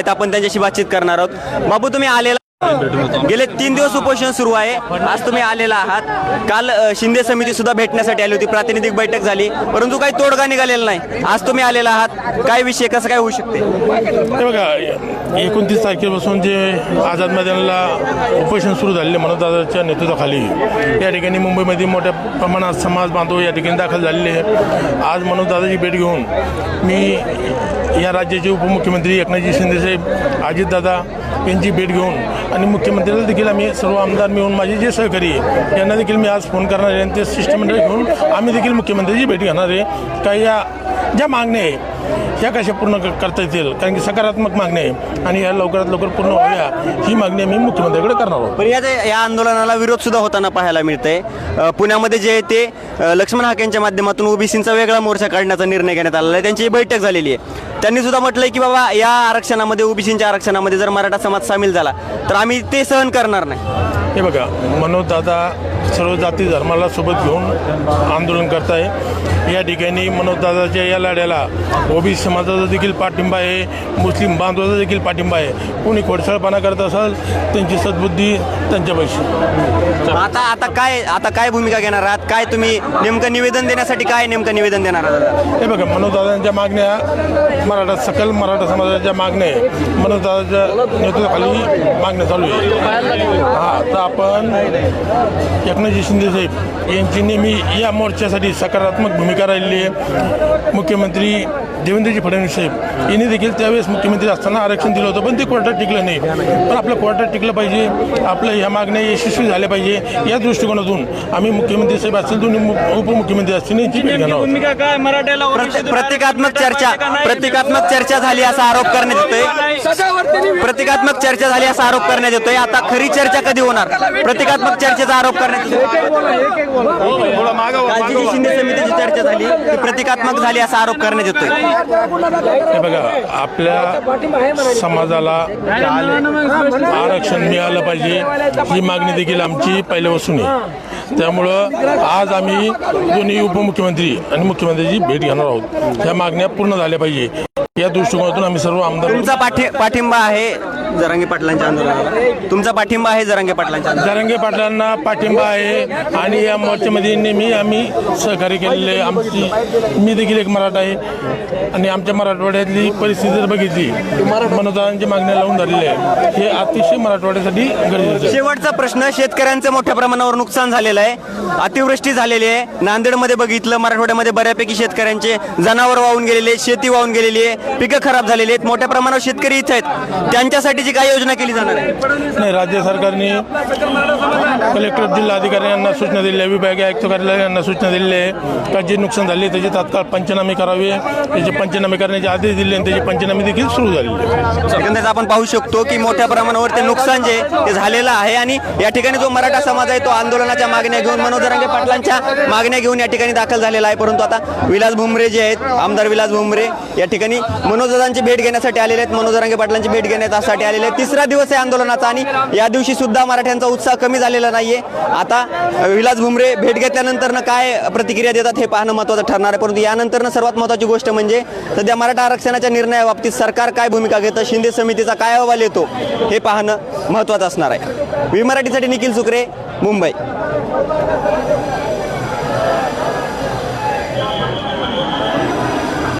आहेत आपण त्यांच्याशी बातचीत करणार आहोत. बाबू तुम्ही आलेला गेले तीन दिवस उपोषण सुरू आहे. आज तुम्ही आलेला आहात. काल शिंदे समिती सुद्धा भेटण्यासाठी आली होती. प्रातिनिधिक बैठक झाली. परंतु काही तोडगा निघालेला नाही. आज तुम्ही आलेला आहात. काय विषय कसं काय होऊ शकते? बघा एकोणतीस तारखेपासून जे आझाद मैदानाला उपोषण सुरू झालेले मनोजदादाच्या नेतृत्वाखाली या ठिकाणी मुंबईमध्ये मोठ्या प्रमाणात समाज बांधव या ठिकाणी दाखल झालेले आहेत. आज मनोज दादाची भेट घेऊन मी या राज्याचे उपमुख्यमंत्री एकनाथजी शिंदेसाहेब अजितदादा यांची भेट घेऊन आणि मुख्यमंत्र्याला देखील आम्ही सर्व आमदार मिळून माझे जे सहकारी आहे यांना देखील मी आज फोन करणार आहे आणि ते शिष्टमंडळ घेऊन आम्ही देखील मुख्यमंत्र्याची भेट घेणार आहे. काही या ज्या मागण्या आहे ह्या कशा पूर्ण करता येतील? कारण की सकारात्मक मागणी आहे. आणि या लवकरात लवकर पूर्ण व्हाव्या ही मागणी आम्ही मुख्यमंत्र्याकडे करणार आहोत. पण या या आंदोलनाला विरोध सुद्धा होताना पाहायला मिळतंय. पुण्यामध्ये जे आहे ते लक्ष्मण हाकेंच्या माध्यमातून ओबीसीचा वेगळा मोर्चा काढण्याचा निर्णय घेण्यात आलेला आहे. त्यांची बैठक झालेली आहे. त्यांनी सुद्धा म्हटलंय की बाबा या आरक्षणामध्ये ओबीसीच्या आरक्षणामध्ये जर मराठा समाज सामील झाला तर आम्ही ते सहन करणार नाही. हे बघा मनोज दादा सर्व जाती धर्माला सोबत घेऊन आंदोलन करत आहे या ठिकाणी मनोज दादाच्या या लढ्याला ओबीसी समाजाचा देखील पाठिंबा आहे मुस्लिम बांधवाचा देखील पाठिंबा आहे. कोणी खोडसाळपणा करत असाल त्यांची सद्बुद्धी त्यांच्यापाशी आता आता काय आता काय भूमिका घेणार आहात? काय तुम्ही नेमकं निवेदन देण्यासाठी काय नेमकं निवेदन देणार आहात? हे बघा मनोजदादांच्या मागण्या मराठा सकल मराठा समाजाच्या मागण्या आहे. मनोजदादाच्या नेतृत्वाखाली मागण्या चालू आहे. हा तर आपण एकनाथजी शिंदे साहेब यांची नेहमी या मोर्चासाठी सकारात्मक भूमिका राहिलेली आहे. मुख्यमंत्री देवेंद्रजी फडणवीस साहेब यांनी देखील त्यावेळेस मुख्यमंत्री असताना आरक्षण दिलं होतं पण ते कोर्टात टिकलं नाही. पण आपलं कोर्टात टिकलं पाहिजे आपल्या ह्या मागण्या यशस्वी झाल्या पाहिजे या दृष्टिकोनातून आम्ही मुख्यमंत्री साहेब असतील दोन्ही उपमुख्यमंत्री असतील प्रतिकात्मक चर्चा प्रतिकात्मक चर्चा झाली असा आरोप करण्यात येतोय. प्रतिकात्मक चर्चा झाली असा आरोप करण्यात येतोय. आता खरी चर्चा कधी होणार? प्रतिकात्मक चर्चेचा आरोप करण्यात येतोय कालची जी शिंदे समितीची चर्चा झाली ती प्रतिकात्मक झाली असा आरोप करण्यात येतोय. हे बघा आपल्या समाजाला आरक्षण मिळालं पाहिजे ही मागणी देखील आमची पहिल्यापासून आहे त्यामुळं आज आम्ही दोन्ही उपमुख्यमंत्री आणि मुख्यमंत्र्यांची भेट घेणार आहोत. ह्या मागण्या पूर्ण झाल्या पाहिजे. या दृष्टिकोनातून आम्ही सर्व आमदार तुमचा पाठी पाठिंबा आहे. जरांगे पाटलांच्या आंदोलनाला? तुमचा पाठिंबा आहे जरांगे पाटलांच्या आंदोलनाला? जरंगे पाटलांना पाठिंबा आहे आणि या मोर्चामध्ये नेहमी आम्ही सहकार्य केलेले आहे. आमची मी देखील एक मराठा आहे आणि आमच्या मराठवाड्यातली परिस्थिती जर बघितली मनोदानांची मागण्या लावून झालेली आहे हे अतिशय मराठवाड्यासाठी गरजेचं आहे. शेवटचा प्रश्न शेतकऱ्यांचं मोठ्या प्रमाणावर नुकसान झालेलं आहे अतिवृष्टी झालेली आहे. नांदेडमध्ये बघितलं मराठवाड्यामध्ये बऱ्यापैकी शेतकऱ्यांचे जनावर वाहून गेलेले आहेत, शेती वाहून गेलेली आहे पिकं खराब झालेली आहेत. मोठ्या प्रमाणावर शेतकरी इथे आहेत. त्यांच्यासाठीची काय योजना केली जाणार आहे? नाही राज्य सरकारने कलेक्टर जिल्हा अधिकारी यांना सूचना दिल्या आहे विभागीय आयुक्त कार्यालय यांना सूचना दिलेल्या आहे का जे नुकसान झाले त्याचे तात्काळ पंचनामे करावे त्याचे पंचनामे करण्याचे आदेश दिले आणि त्याचे पंचनामे देखील सुरू झालेले आहे एकंदरीत आपण पाहू शकतो की मोठ्या प्रमाणावर ते नुकसान जे ते झालेलं आहे आणि या ठिकाणी जो मराठा समाज आहे तो आंदोलनाच्या मागण्या घेऊन मनोज जरांगे पाटलांच्या मागण्या घेऊन या ठिकाणी दाखल झालेला आहे. परंतु आता विलास भुमरे जे आहेत आमदार विलास भुमरे या ठिकाणी मनोजदांची भेट घेण्यासाठी आलेले आहेत. मनोज जरांगे पाटलांची भेट घेण्यासाठी आलेले आहेत तिसरा दिवस आहे आंदोलनाचा आणि या दिवशी सुद्धा मराठ्यांचा उत्साह कमी झालेला नाहीये. आता विलास भुमरे भेट घेतल्यानंतर काय प्रतिक्रिया देतात हे पाहणं महत्त्वाचं ठरणार आहे. परंतु यानंतर सर्वात महत्त्वाची गोष्ट म्हणजे सध्या मराठा आरक्षणाच्या निर्णयाबाबतीत सरकार काय भूमिका घेतं शिंदे समितीचा काय अहवाल येतो हे पाहणं महत्त्वाचं असणार आहे. वी मराठीसाठी निखिल सुकरे मुंबई.